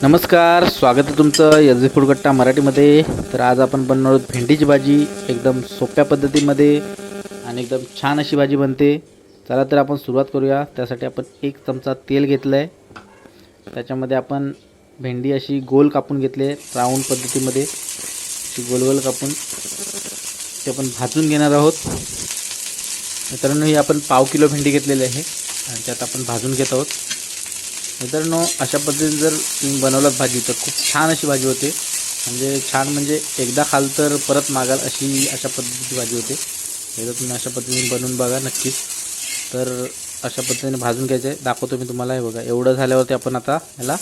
नमस्कार स्वागत आहे तुमचं यजी जी मराठीमध्ये. तर आज आपण बनणार आहोत भेंडीची भाजी एकदम सोप्या पद्धतीमध्ये आणि एकदम छान अशी भाजी बनते. चला तर आपण सुरुवात करूया. त्यासाठी आपण एक चमचा तेल घेतलं आहे त्याच्यामध्ये आपण भेंडी अशी गोल कापून घेतली आहे राऊंड पद्धतीमध्ये. अशी गोल गोल कापून ते आपण भाजून घेणार आहोत. मित्रांनो ही आपण पाव किलो भेंडी घेतलेली आहे आणि त्यात आपण भाजून घेत आहोत. मित्रांनो अशा पद्धतीने जर तुम्ही बनवलात भाजी तर खूप छान अशी भाजी होते. म्हणजे छान म्हणजे एकदा खाल तर परत मागाल अशी अशा पद्धतीची भाजी होते. एकदा तुम्ही अशा पद्धतीने बनवून बघा नक्कीच. तर अशा पद्धतीने भाजून घ्यायचं आहे दाखवतो मी तुम्हाला हे बघा एवढं झाल्यावरती आपण आता याला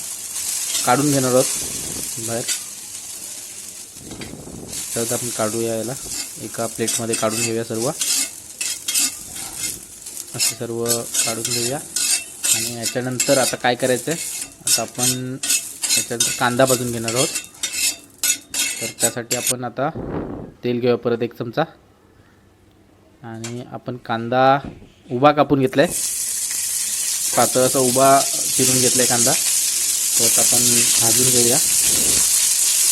काढून घेणार आहोत. बाहेर. तर आपण काढूया याला. एका प्लेटमध्ये काढून घेऊया सर्व. असे सर्व काढून घेऊया. आणि याच्यानंतर आता काय करायचं आहे आता आपण याच्यानंतर कांदा भाजून घेणार आहोत. तर त्यासाठी आपण आता तेल घेऊया परत एक चमचा. आणि आपण कांदा उभा कापून घेतला आहे पातळ असा उभा चिरून घेतला आहे कांदा. तो आता आपण भाजून घेऊया.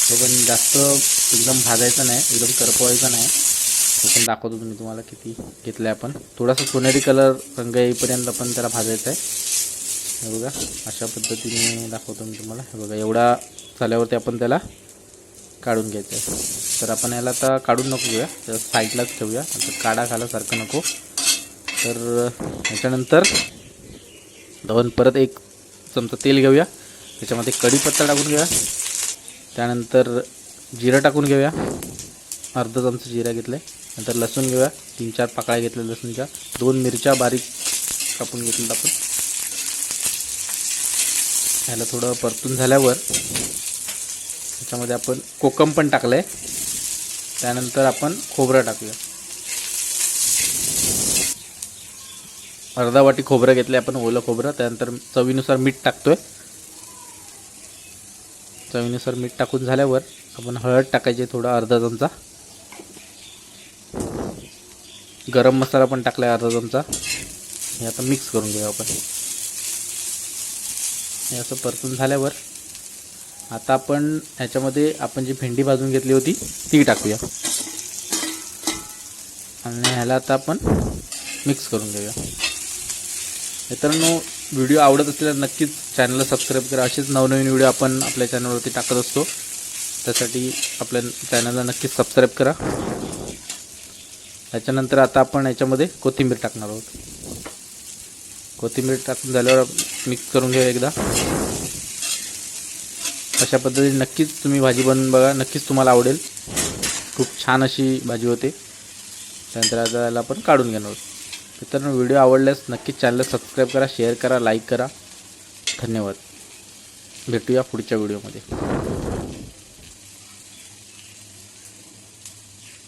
तो पण जास्त एकदम भाजायचा नाही एकदम करपवायचा नाही. तो पण दाखवतो तुम्ही तुम्हाला किती घेतलं आहे आपण. थोडासा सोनेरी कलर रंग येईपर्यंत पण त्याला भाजायचं आहे. हे बघा अशा पद्धतीने दाखवतो मी तुम्हाला. हे बघा एवढा झाल्यावरती आपण त्याला काढून घ्यायचं आहे. तर आपण याला आता काढून नको घेऊया. तर साईडलाच ठेवूया. आता काढा घालासारखं नको. तर ह्याच्यानंतर दोन परत एक चमचा तेल घेऊया. त्याच्यामध्ये कढीपत्ता टाकून घेऊया. त्यानंतर जिरं टाकून घेऊया. अर्धा चमचा जिरा घेतला आहे नंतर लसूण घेऊया. तीन चार पाकळ्या घेतल्या लसूणच्या. दोन मिरच्या बारीक कापून घेतल्या आपण. ह्याला थोडं परतून झाल्यावर त्याच्यामध्ये आपण कोकम पण टाकलं आहे त्यानंतर आपण खोबरं टाकूया. अर्धा वाटी खोबरं घेतलं आपण ओलं खोबरं. त्यानंतर चवीनुसार मीठ टाकतोय. चवीनुसार मीठ टाकून झाल्यावर आपण हळद टाकायची थोडा अर्धा चमचा. गरम मसाला पण टाकला आहे अर्धा चमचा. हे आता मिक्स करून घेऊया आपण. हे असं परतून झाल्यावर आता आपण ह्याच्यामध्ये आपण जी भेंडी भाजून घेतली होती ती टाकूया. आणि ह्याला आता आपण मिक्स करून घेऊया. मित्रांनो व्हिडिओ आवडत असल्यास नक्कीच चॅनलला सबस्क्राईब करा. असेच नवनवीन व्हिडिओ आपण आपल्या चॅनलवरती टाकत असतो. त्यासाठी आपल्या चॅनलला नक्कीच सबस्क्राईब करा. त्याच्यानंतर आता आपण याच्यामध्ये कोथिंबीर टाकणार आहोत. कोथिंबीर टाकून झाल्यावर मिक्स करून घेऊ एकदा. अशा पद्धतीने नक्कीच तुम्ही भाजी बनवून बघा नक्कीच तुम्हाला आवडेल. खूप छान अशी भाजी होते. त्यानंतर आता याला आपण काढून घेणार आहोत. मित्रांनो व्हिडिओ आवडल्यास नक्कीच चॅनलला सबस्क्राईब करा शेअर करा लाईक करा. धन्यवाद. भेटूया पुढच्या व्हिडिओमध्ये.